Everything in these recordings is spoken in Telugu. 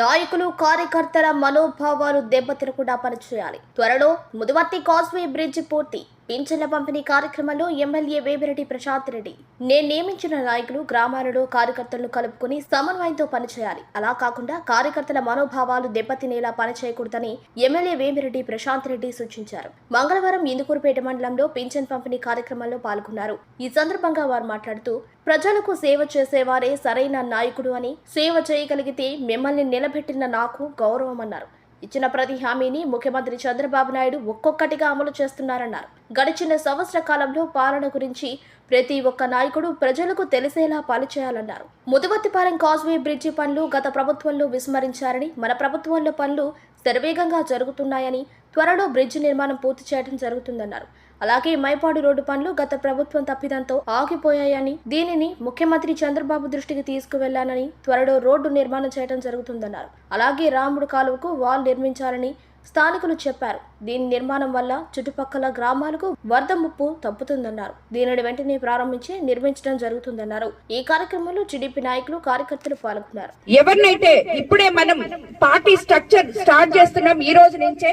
నాయకులు కార్యకర్తల మనోభావాలు దెబ్బతినకుండా పనిచేయాలి. త్వరలో ముదువర్తి కాస్వే బ్రిడ్జ్ పూర్తి. పింఛన్ల పంపిణీ కార్యక్రమంలో ఎమ్మెల్యే వేమిరెడ్డి ప్రశాంత్ రెడ్డి. నేను నియమించిన నాయకులు గ్రామాలలో కార్యకర్తలను కలుపుకుని సమన్వయంతో పనిచేయాలి. అలా కాకుండా కార్యకర్తల మనోభావాలు దెబ్బతినేలా పనిచేయకూడదని ఎమ్మెల్యే వేమిరెడ్డి ప్రశాంత్ రెడ్డి సూచించారు. మంగళవారం ఇందుకూరుపేట మండలంలో పింఛన్ పంపిణీ కార్యక్రమంలో పాల్గొన్నారు. ఈ సందర్భంగా వారు మాట్లాడుతూ ప్రజలకు సేవ చేసేవారే సరైన నాయకుడు అని సేవ చేయగలిగితే మిమ్మల్ని నిలబెట్టిన నాకు గౌరవమన్నారు ఇచ్చిన ప్రతి హామీని ముఖ్యమంత్రి చంద్రబాబు నాయుడు ఒక్కొక్కటిగా అమలు చేస్తున్నారన్నారు. గడిచిన సంవత్సర కాలంలో పాలన గురించి ప్రతి ఒక్క నాయకుడు ప్రజలకు తెలిసేలా పాలుచేయాలన్నారు ముదువత్తిపాలెం కాజ్వే బ్రిడ్జి పనులు గత ప్రభుత్వంలో విస్మరించారని మన ప్రభుత్వంలో పనులు శరవేగంగా జరుగుతున్నాయని త్వరలో బ్రిడ్జి నిర్మాణం పూర్తి చేయడం జరుగుతుందన్నారు. అలాగే మైపాడు రోడ్డు పనులు గత ప్రభుత్వం తప్పిదంతో ఆగిపోయాయని దీనిని ముఖ్యమంత్రి చంద్రబాబు దృష్టికి తీసుకువెళ్ళానని త్వరలో రోడ్డు నిర్మాణం చేయడం జరుగుతుందన్నారు. అలాగే రాముడు కాలువకు వాల్ నిర్మించాలని స్థానికులు చెప్పారు. దీని నిర్మాణం వల్ల చుట్టుపక్కల గ్రామాలకు వరద ముప్పు తప్పుతుందన్నారు. దీనిని వెంటనే ప్రారంభించి నిర్మించడం జరుగుతుందన్నారు. ఈ కార్యక్రమంలో టీడీపీ నాయకులు కార్యకర్తలు పాల్గొన్నారు. ఎవరినైతే ఇప్పుడే మనం పార్టీ స్ట్రక్చర్ స్టార్ట్ చేస్తున్నాం ఈ రోజు నుంచే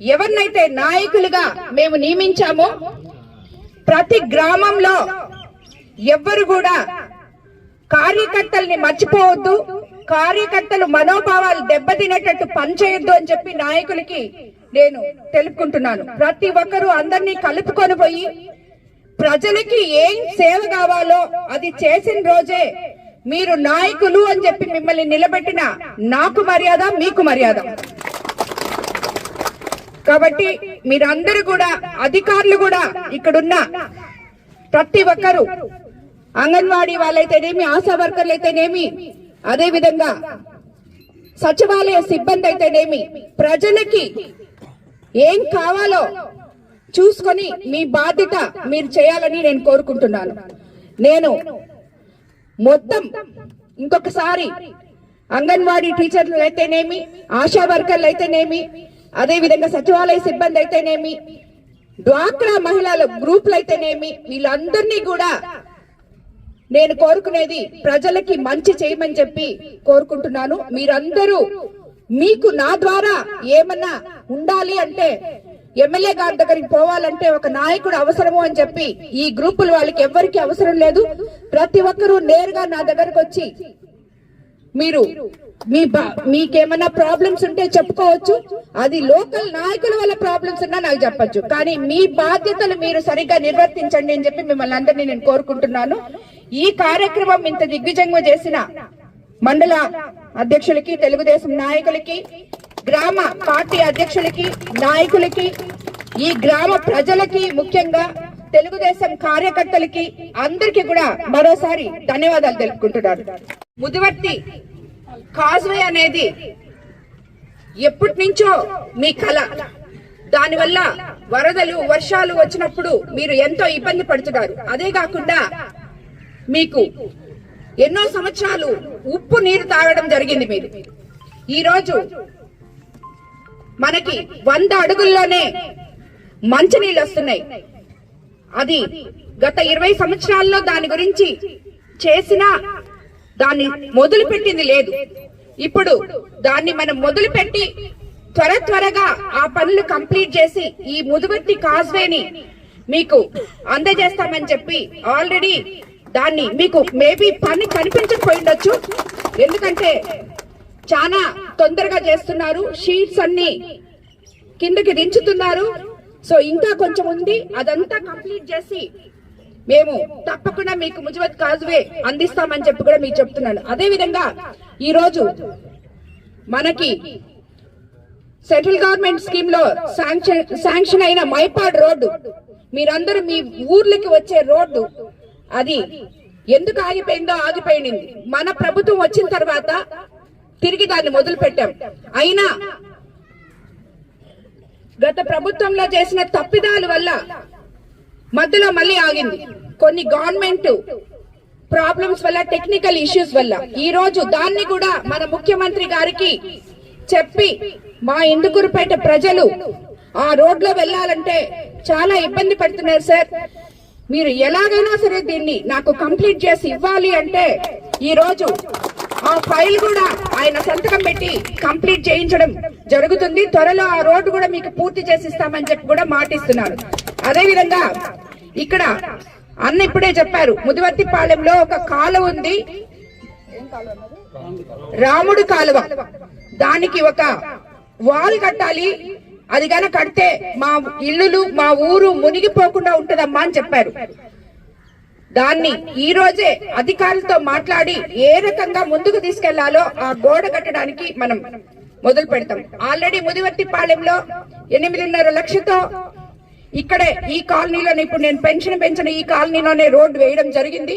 ఎవరినైతే నాయకులుగా మేము నియమించామో ప్రతి గ్రామంలో ఎవ్వరు కూడా కార్యకర్తల్ని మర్చిపోవద్దు. కార్యకర్తలు మనోభావాలు దెబ్బతినేటట్టు పనిచేయొద్దు అని చెప్పి నాయకులకి నేను తెలుపుకుంటున్నాను. ప్రతి ఒక్కరూ అందరినీ కలుపుకొని పోయి ప్రజలకి ఏం సేవ కావాలో అది చేసిన రోజే మీరు నాయకులు అని చెప్పి మిమ్మల్ని నిలబెట్టిన నాకు మర్యాద మీకు మర్యాద. కాబట్టి మీరందరూ కూడా అధికారులు కూడా ఇక్కడున్న ప్రతి ఒక్కరు అంగన్వాడీ వాళ్ళైతేనేమి ఆశా వర్కర్లు అయితేనేమి అదే విధంగా సచివాలయ సిబ్బంది అయితేనేమి ప్రజలకి ఏం కావాలో చూసుకొని మీ బాధ్యత మీరు చేయాలని నేను కోరుకుంటున్నాను. నేను మొత్తం ఇంకొకసారి అంగన్వాడీ టీచర్లు అయితేనేమి ఆశా వర్కర్లు అయితేనేమి అదే విధంగా సచివాలయ సిబ్బంది అయితేనేమి డ్వాక్రా మహిళల గ్రూపులు అయితేనేమి వీళ్ళందరినీ కూడా నేను కోరుకునేది ప్రజలకి మంచి చేయమని చెప్పి కోరుకుంటున్నాను. మీరందరూ మీకు నా ద్వారా ఏమన్నా ఉండాలి అంటే ఎమ్మెల్యే గారి దగ్గరికి పోవాలంటే ఒక నాయకుడు అవసరము అని చెప్పి ఈ గ్రూపులు వాళ్ళకి ఎవరికి అవసరం లేదు. ప్రతి ఒక్కరూ నేరుగా నా దగ్గరకు వచ్చి మీరు మీ బా- మీకేమన్నా ప్రాబ్లమ్స్ ఉంటే చెప్పుకోవచ్చు. అది లోకల్ నాయకుల వల్ల ప్రాబ్లమ్స్ ఉన్నా నాకు చెప్పచ్చు. కానీ మీ బాధ్యతలు మీరు సరిగ్గా నిర్వర్తించండి అని చెప్పి మిమ్మల్ని అందరినీ నేను కోరుకుంటున్నాను. ఈ కార్యక్రమం ఇంత దిగ్విజయంగా చేసిన మండల అధ్యక్షులకి తెలుగుదేశం నాయకులకి గ్రామ పార్టీ అధ్యక్షులకి నాయకులకి ఈ గ్రామ ప్రజలకి ముఖ్యంగా తెలుగుదేశం కార్యకర్తలకి అందరికి కూడా మరోసారి ధన్యవాదాలు తెలుపుకుంటున్నారు ముదివర్తి కాజ్వే అనేది ఎప్పటి నుంచో మీ కళ దానివల్ల వరదలు వర్షాలు వచ్చినప్పుడు మీరు ఎంతో ఇబ్బంది పడుతున్నారు. అదే కాకుండా మీకు ఎన్నో సంవత్సరాలు ఉప్పు నీరు తాగడం జరిగింది మీరు. ఈరోజు మనకి వంద అడుగుల్లోనే మంచినీళ్ళు వస్తున్నాయి. అది గత ఇరవై సంవత్సరాల్లో దాని గురించి చేసిన దాన్ని మొదలు పెట్టింది లేదు. ఇప్పుడు దాన్ని మనం మొదలు పెట్టి త్వర త్వరగా ఆ పనులు కంప్లీట్ చేసి ఈ ముదువర్తి కాజ్వేని మీకు అందజేస్తామని చెప్పి ఆల్రెడీ దాన్ని మీకు మేబీ పని కనిపించకపోయి ఉండొచ్చు ఎందుకంటే చాలా తొందరగా చేస్తున్నారు. షీట్స్ అన్ని కిందకి దించుతున్నారు. సో ఇంకా కొంచెం ఉంది. అదంతా కంప్లీట్ చేసి మేము తప్పకుండా మీకు ముజవత్ కాజువే అందిస్తామని చెప్పి కూడా మీకు చెప్తున్నాను. అదే విధంగా ఈ రోజు మనకి సెంట్రల్ గవర్నమెంట్ స్కీమ్లో శాంక్షన్ శాంక్షన్ అయిన మైపాడ్ రోడ్డు మీరందరూ మీ ఊర్లకి వచ్చే రోడ్డు అది ఎందుకు ఆగిపోయిందో ఆగిపోయింది. మన ప్రభుత్వం వచ్చిన తర్వాత తిరిగి దాన్ని మొదలు పెట్టాం అయినా గత ప్రభుత్వంలో చేసిన తప్పిదాల వల్ల మధ్యలో మళ్ళీ ఆగింది. కొన్ని గవర్నమెంట్ ప్రాబ్లమ్స్ వల్ల టెక్నికల్ ఇష్యూస్ వల్ల. ఈ రోజు దాన్ని కూడా మన ముఖ్యమంత్రి గారికి చెప్పి మా ఇందుకూరుపేట ప్రజలు ఆ రోడ్లో వెళ్ళాలంటే చాలా ఇబ్బంది పడుతున్నారు సార్. మీరు ఎలాగైనా సరే దీన్ని నాకు కంప్లీట్ చేసి ఇవ్వాలి అంటే ఈ రోజు ఆ ఫైల్ కూడా ఆయన సంతకం పెట్టి కంప్లీట్ చేయించడం జరుగుతుంది. త్వరలో ఆ రోడ్డు కూడా మీకు పూర్తి చేసి ఇస్తామని చెప్పి కూడా మాటిస్తున్నారు. అదేవిధంగా ఇక్కడ అన్న ఇప్పుడే చెప్పారు ముదివర్తిపాలెంలో ఒక కాలువ ఉంది. రాముడు కాలువ. దానికి ఒక వాల్ కట్టాలి. అది కనుక కడితే మా ఇల్లులు మా ఊరు మునిగిపోకుండా ఉంటుందమ్మా అని చెప్పారు. దాన్ని ఈ రోజే అధికారులతో మాట్లాడి ఏ రకంగా ముందుకు తీసుకెళ్ళాలో ఆ గోడ కట్టడానికి మనం మొదలు పెడతాం. ఆల్రెడీ ముదివర్తిపాళెంలో ఎనిమిదిన్నర లక్షతో ఇక్కడే ఈ కాలనీలోనే ఇప్పుడు నేను పెన్షన్ పెంచిన ఈ కాలనీలోనే రోడ్డు వేయడం జరిగింది.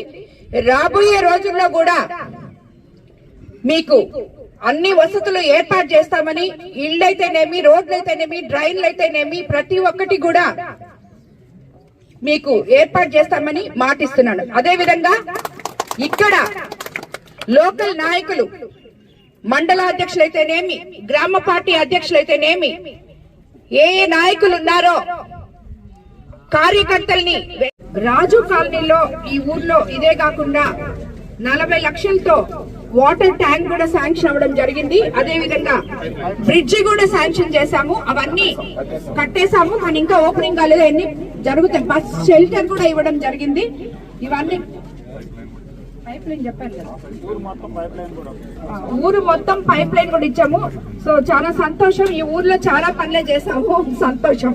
రాబోయే రోజుల్లో కూడా మీకు అన్ని వసతులు ఏర్పాటు చేస్తామని ఇళ్ళైతేనేమి అయితేనేమి రోడ్లు అయితేనేమి డ్రైన్లు అయితేనేమి ప్రతి ఒక్కటి కూడా మీకు ఏర్పాటు చేస్తామని మాటిస్తున్నాను. అదే విధంగా ఇక్కడ లోకల్ నాయకులు మండల అధ్యక్షులైతేనేమి గ్రామ పార్టీ అధ్యక్షులైతేనేమి ఏ ఏ నాయకులు ఉన్నారో కార్యకర్తల్ని రాజు కాలనీలో ఈ ఊర్లో ఇదే కాకుండా నలభై లక్షలతో వాటర్ ట్యాంక్ కూడా శాంక్షన్ అవ్వడం జరిగింది. అదే విధంగా బ్రిడ్జి కూడా శాంక్షన్ చేశాము. అవన్నీ కట్టేశాము. కానీ ఇంకా ఓపెనింగ్ కాలేదు. అన్ని జరుగుతాయి? బస్ షెల్టర్ కూడా ఇవ్వడం జరిగింది. ఇవన్నీ పైప్ లైన్ చెప్పాను కదా. ఊరు మొత్తం పైప్ లైన్ కూడా ఇచ్చాము. సో చాలా సంతోషం. ఈ ఊర్లో చాలా పనులే చేసాము సంతోషం.